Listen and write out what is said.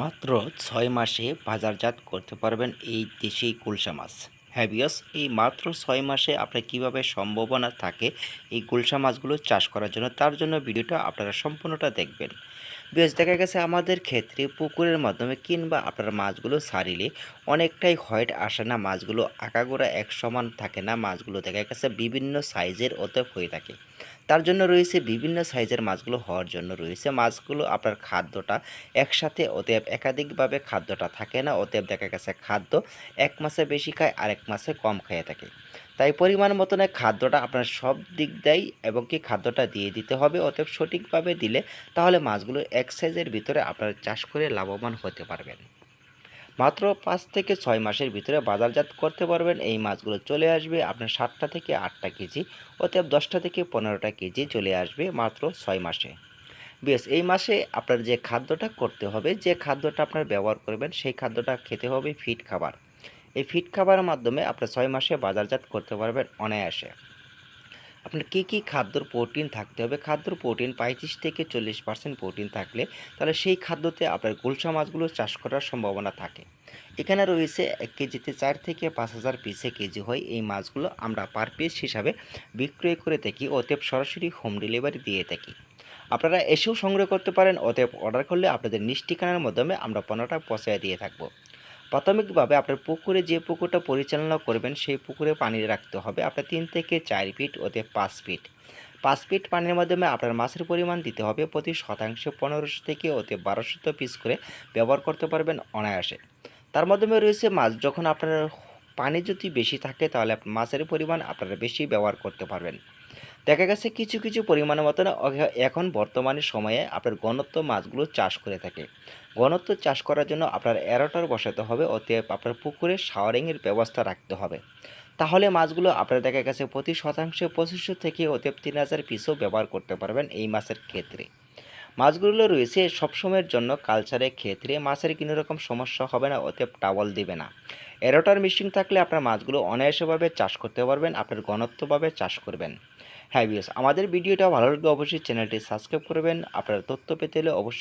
মাত্র ছয় মাসে বাজারজাত করতে পারবেন এই দেশি কুলসা মাছ। হ্যাভিয়াস এই মাত্র ছয় মাসে আপনার কীভাবে সম্ভাবনা থাকে এই গুলশা মাছগুলো চাষ করার জন্য, তার জন্য ভিডিওটা আপনারা সম্পূর্ণটা দেখবেন। বেশ দেখা গেছে আমাদের ক্ষেত্রে পুকুরের মাধ্যমে কিংবা আপনার মাছগুলো ছাড়িলে অনেকটাই হোয়াইট আসে না, মাছগুলো আঁকাগোড়া এক সমান থাকে না, মাছগুলো দেখা গেছে বিভিন্ন সাইজের ওতে হয়ে থাকে। তার জন্য রয়েছে বিভিন্ন সাইজের মাছগুলো হওয়ার জন্য রয়েছে। মাছগুলো আপনার খাদ্যটা একসাথে অতএব একাধিকভাবে খাদ্যটা থাকে না, অতএব দেখা গেছে খাদ্য এক মাসে বেশি খায়, আরেক মাসে কম খেয়ে থাকে। তাই পরিমাণ মতনে খাদ্যটা আপনার সব দিক দেয় এবং কি খাদ্যটা দিয়ে দিতে হবে, অতএব সঠিকভাবে দিলে তাহলে মাছগুলো এক সাইজের ভিতরে আপনারা চাষ করে লাভবান হতে পারবেন। মাত্র পাঁচ থেকে ছয় মাসের ভিতরে বাজারজাত করতে পারবেন। এই মাছগুলো চলে আসবে আপনার সাতটা থেকে আটটা কেজি, অতএব দশটা থেকে পনেরোটা কেজি চলে আসবে মাত্র ছয় মাসে। বেশ, এই মাসে আপনার যে খাদ্যটা করতে হবে, যে খাদ্যটা আপনার ব্যবহার করবেন, সেই খাদ্যটা খেতে হবে ফিট খাবার। এই ফিট খাবারের মাধ্যমে আপনার ছয় মাসে বাজারজাত করতে পারবেন অনায়াসে। আপনার কী কী খাদ্যর প্রোটিন থাকতে হবে? খাদ্যর প্রোটিন পঁয়ত্রিশ থেকে চল্লিশ পার্সেন্ট প্রোটিন থাকলে তাহলে সেই খাদ্যতে আপনার গুলশা মাছগুলো চাষ করার সম্ভাবনা থাকে। এখানে রয়েছে এক কেজিতে চার থেকে পাঁচ হাজার পিসে কেজি হয় এই মাছগুলো আমরা পার পিস হিসাবে বিক্রয় করে থাকি, অতএব সরাসরি হোম ডেলিভারি দিয়ে থাকি। আপনারা এসেও সংগ্রহ করতে পারেন, অতএব অর্ডার করলে আপনাদের নিজ মাধ্যমে আমরা পণ্যটা পৌঁছায় দিয়ে থাকব। প্রাথমিকভাবে আপনার পুকুরে যে পুকুরটা পরিচালনা করবেন, সেই পুকুরে পানি রাখতে হবে। আপনার তিন থেকে চার ফিট ওতে পাঁচ ফিট। পাঁচ ফিট পানির মাধ্যমে আপনার মাছের পরিমাণ দিতে হবে। প্রতি শতাংশে পনেরোশো থেকে ওতে বারোশো পিস করে ব্যবহার করতে পারবেন অনায়াসে। তার মাধ্যমে রয়েছে মাছ। যখন আপনার পানি যদি বেশি থাকে, তাহলে মাছের পরিমাণ আপনারা বেশি ব্যবহার করতে পারবেন। দেখা গেছে কিছু কিছু পরিমাণের মতন এখন বর্তমানে সময়ে আপনার ঘনত্ব মাছগুলো চাষ করে থাকে। ঘনত্ব চাষ করার জন্য আপনার এরোটার বসাতে হবে, অতএব আপনার পুকুরে শাওয়ারিংয়ের ব্যবস্থা রাখতে হবে। তাহলে মাছগুলো আপনার দেখা গেছে প্রতি শতাংশে পঁচিশশো থেকে অতএব তিন হাজার পিসও ব্যবহার করতে পারবেন এই মাছের ক্ষেত্রে। মাছগুলো রয়েছে সবসময়ের জন্য কালচারের ক্ষেত্রে, মাছের কোনো রকম সমস্যা হবে না, অতএব টাওয়াল দিবে না। এরোটার মেশিন থাকলে আপনার মাছগুলো অনায়াসভাবে চাষ করতে পারবেন, আপনার ঘনত্বভাবে চাষ করবেন। হ্যাঁ বিয়স আমাদের ভিডিওটা ভালো লাগলে অবশ্যই চ্যানেলটি সাবস্ক্রাইব করবেন। আপনার তথ্য পেতে হলে অবশ্যই